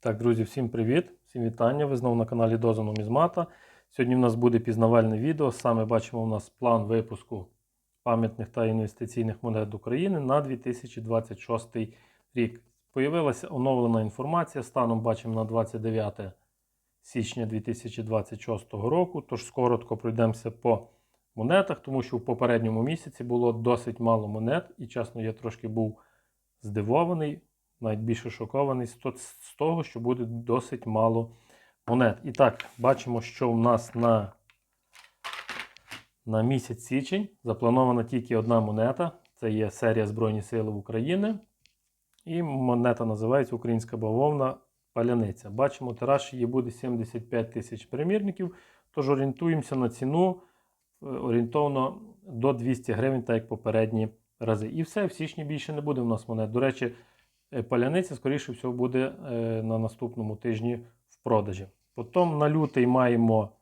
Так, друзі, всім привіт! Всім вітання! Ви знову на каналі Доза Нумізмата. Сьогодні в нас буде пізнавальне відео. Саме бачимо у нас план випуску пам'ятних та інвестиційних монет України на 2026 рік. Появилася оновлена інформація. Станом бачимо на 29 січня 2026 року. Тож коротко пройдемося по монетах, тому що в попередньому місяці було досить мало монет, і чесно, я трошки був здивований навіть більше шокований з того, що буде досить мало монет. І так, бачимо, що у нас на, на місяць січень запланована тільки одна монета. Це є серія Збройні Сили України. І монета називається Українська бавовна паляниця. Бачимо, тираж її буде 75 тисяч примірників. Тож орієнтуємося на ціну е, орієнтовно до 200 гривень, так як попередні рази. І все, в січні більше не буде у нас монет. До речі, Паляниця, скоріше всього, буде е, на наступному тижні в продажі. Потім на лютий маємо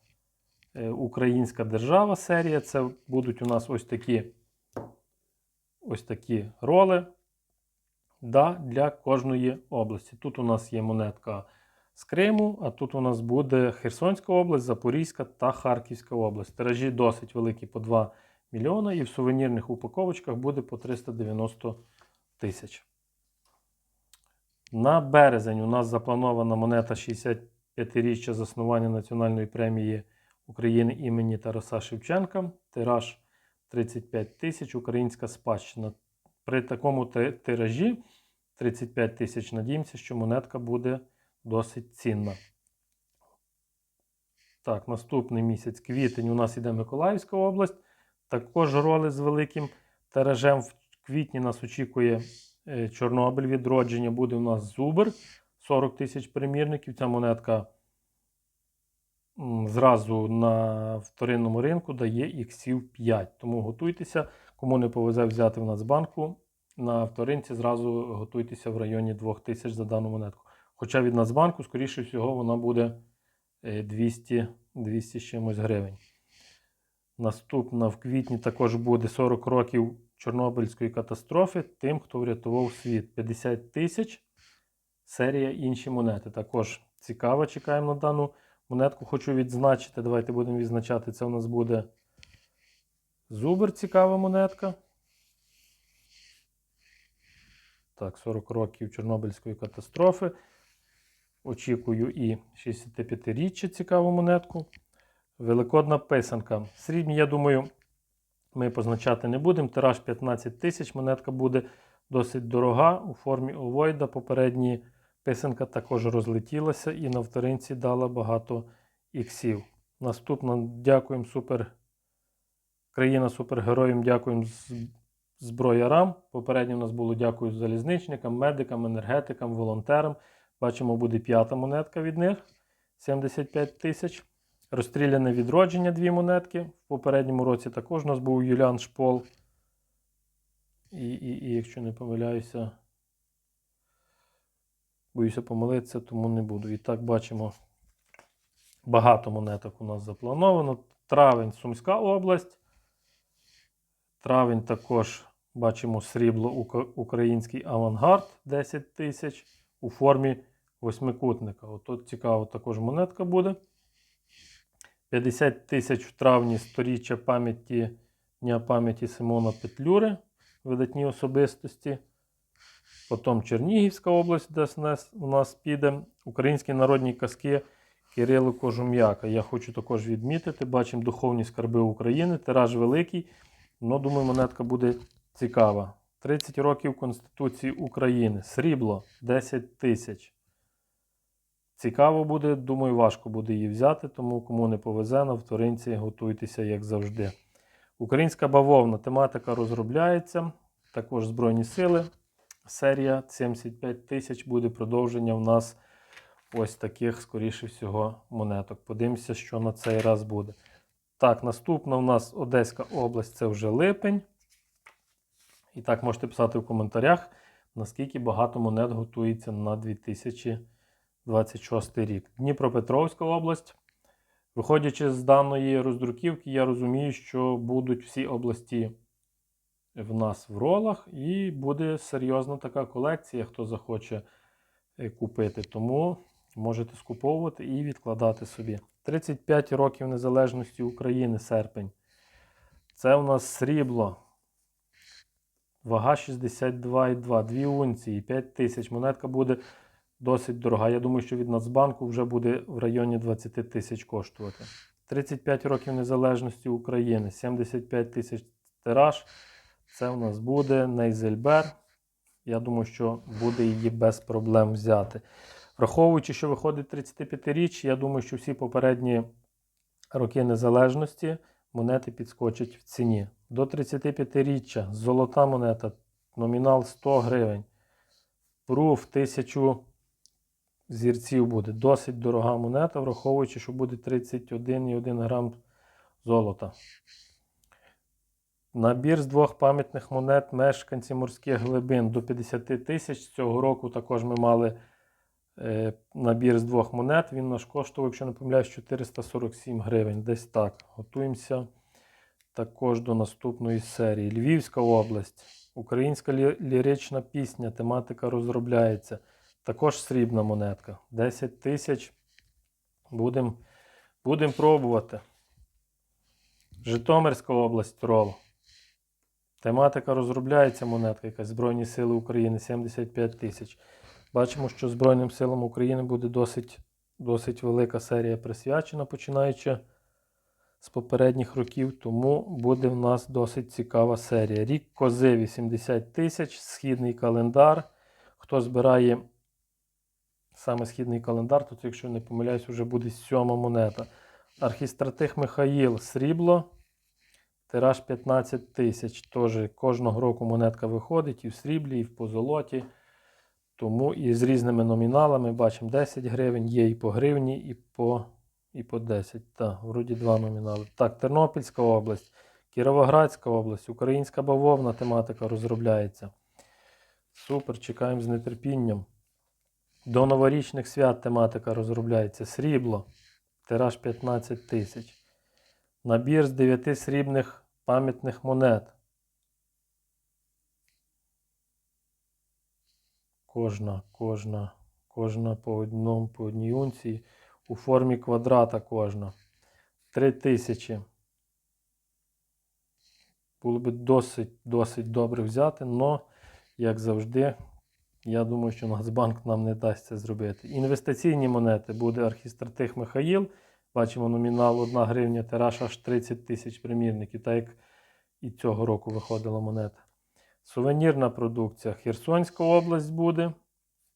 е, Українська держава серія. Це будуть у нас ось такі ось такі роли да, для кожної області. Тут у нас є монетка з Криму, а тут у нас буде Херсонська область, Запорізька та Харківська область. Тиражі досить великі по 2 мільйона, і в сувенірних упаковочках буде по 390 тисяч. На березень у нас запланована монета 65-річчя заснування Національної премії України імені Тараса Шевченка. Тираж 35 тисяч, українська спадщина. При такому тиражі 35 тисяч надіємося, що монетка буде досить цінна. Так, наступний місяць квітень у нас іде Миколаївська область. Також роли з великим тиражем. В квітні нас очікує Чорнобиль відродження. Буде у нас Зубр 40 тисяч примірників. Ця монетка зразу на вторинному ринку дає іксів 5. Тому готуйтеся, кому не повезе взяти в Нацбанку. На вторинці зразу готуйтеся в районі 2000 за дану монетку. Хоча від Нацбанку, скоріше всього, вона буде е, 200, 200 з чимось гривень. Наступна в квітні також буде 40 років Чорнобильської катастрофи тим, хто врятував світ. 50 тисяч. Серія інші монети. Також цікаво, чекаємо на дану монетку. Хочу відзначити. Давайте будемо відзначати. Це у нас буде Зубр, цікава монетка. Так, 40 років Чорнобильської катастрофи. Очікую і 65-річчя цікаву монетку. Великодна писанка. Срібні, я думаю, ми позначати не будемо. Тираж 15 тисяч. Монетка буде досить дорога у формі овойда. Попередні писанка також розлетілася і на вторинці дала багато іксів. Наступна дякуємо супер. Країна супергероям, дякуємо зброярам. Попередньо у нас було дякую залізничникам, медикам, енергетикам, волонтерам. Бачимо, буде п'ята монетка від них 75 тисяч. Розстріляне відродження дві монетки. В попередньому році також у нас був Юліан Шпол. І, і, і якщо не помиляюся, боюся помилитися, тому не буду. І так бачимо, багато монеток у нас заплановано. Травень Сумська область. Травень також бачимо срібло український авангард 10 тисяч у формі восьмикутника. От тут цікаво також монетка буде. 50 тисяч в травні сторіччя пам'яті Дня пам'яті Симона Петлюри, видатні особистості. Потім Чернігівська область, де у нас піде. Українські народні казки Кирило Кожум'яка. Я хочу також відмітити. Бачимо духовні скарби України. Тираж великий. Ну, думаю, монетка буде цікава. 30 років Конституції України. Срібло 10 тисяч. Цікаво буде, думаю, важко буде її взяти, тому кому не повезе на вторинці, готуйтеся, як завжди. Українська бавовна тематика розробляється. Також Збройні сили. Серія 75 тисяч буде продовження в нас ось таких, скоріше всього, монеток. Подивимося, що на цей раз буде. Так, наступна у нас Одеська область, це вже липень. І так, можете писати в коментарях, наскільки багато монет готується на 2026 рік. Дніпропетровська область. Виходячи з даної роздруківки, я розумію, що будуть всі області в нас в ролах, і буде серйозна така колекція, хто захоче е, купити. Тому можете скуповувати і відкладати собі. 35 років незалежності України, серпень. Це у нас срібло. Вага 62,2, 2 унції, 5 тисяч. Монетка буде досить дорога. Я думаю, що від Нацбанку вже буде в районі 20 тисяч коштувати. 35 років незалежності України, 75 тисяч тираж. Це у нас буде Нейзельбер. Я думаю, що буде її без проблем взяти. Враховуючи, що виходить 35 річ, я думаю, що всі попередні роки незалежності монети підскочать в ціні. До 35-річчя золота монета, номінал 100 гривень. Пруф 1000 зірців буде. Досить дорога монета, враховуючи, що буде 31,1 грам золота. Набір з двох пам'ятних монет мешканці морських глибин до 50 тисяч. Цього року також ми мали е, набір з двох монет. Він наш коштував, якщо не помиляюсь, 447 гривень. Десь так. Готуємося також до наступної серії. Львівська область. Українська лі- лірична пісня. Тематика розробляється. Також срібна монетка. 10 тисяч. Будемо будем пробувати. Житомирська область рол. Тематика розробляється монетка, якась Збройні Сили України 75 тисяч. Бачимо, що Збройним силам України буде досить, досить велика серія присвячена, починаючи з попередніх років, тому буде в нас досить цікава серія. Рік кози 80 тисяч, східний календар. Хто збирає саме східний календар, це, якщо не помиляюсь, вже буде сьома монета. Архістратих Михаїл срібло. Тираж 15 тисяч. Теж кожного року монетка виходить і в сріблі, і в позолоті. Тому і з різними номіналами бачимо 10 гривень, є і по гривні, і по, і по 10. Так, вроді два номінали. Так, Тернопільська область, Кіровоградська область, Українська бавовна тематика розробляється. Супер, чекаємо з нетерпінням. До новорічних свят тематика розробляється. Срібло. Тираж 15 тисяч. Набір з 9 срібних пам'ятних монет. Кожна, кожна, кожна по одному, по одній унції. У формі квадрата кожна. 3 тисячі. Було би досить, досить добре взяти, але, як завжди, я думаю, що Нацбанк нам не дасть це зробити. Інвестиційні монети буде архістратих Михаїл. Бачимо номінал 1 гривня, тираж аж 30 тисяч примірників, так як і цього року виходила монета. Сувенірна продукція. Херсонська область буде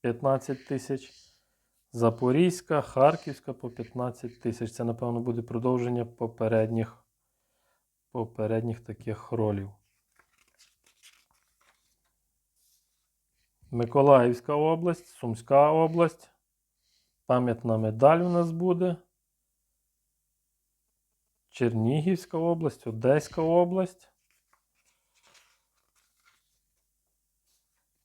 15 тисяч. Запорізька, Харківська по 15 тисяч. Це, напевно, буде продовження попередніх, попередніх таких ролів. Миколаївська область, Сумська область. Пам'ятна медаль у нас буде. Чернігівська область, Одеська область.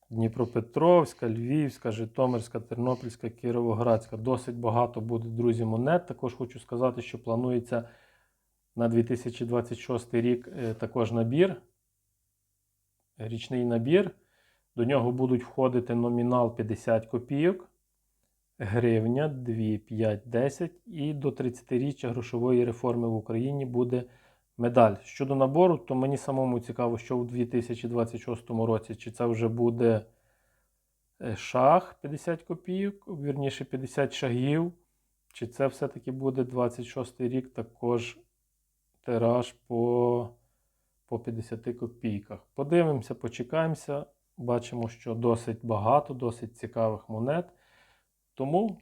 Дніпропетровська, Львівська, Житомирська, Тернопільська, Кіровоградська. Досить багато буде, друзі, монет. Також хочу сказати, що планується на 2026 рік е, також набір. Річний набір. До нього будуть входити номінал 50 копійок, гривня, 2, 5, 10 і до 30-річчя грошової реформи в Україні буде медаль. Щодо набору, то мені самому цікаво, що у 2026 році, чи це вже буде е, шах 50 копійок, вірніше 50 шагів, чи це все-таки буде 26 рік також тираж по, по 50 копійках. Подивимося, почекаємося. Бачимо, що досить багато, досить цікавих монет. Тому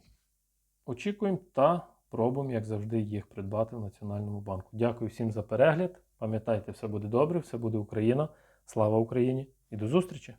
очікуємо та пробуємо, як завжди, їх придбати в Національному банку. Дякую всім за перегляд. Пам'ятайте, все буде добре, все буде Україна. Слава Україні і до зустрічі!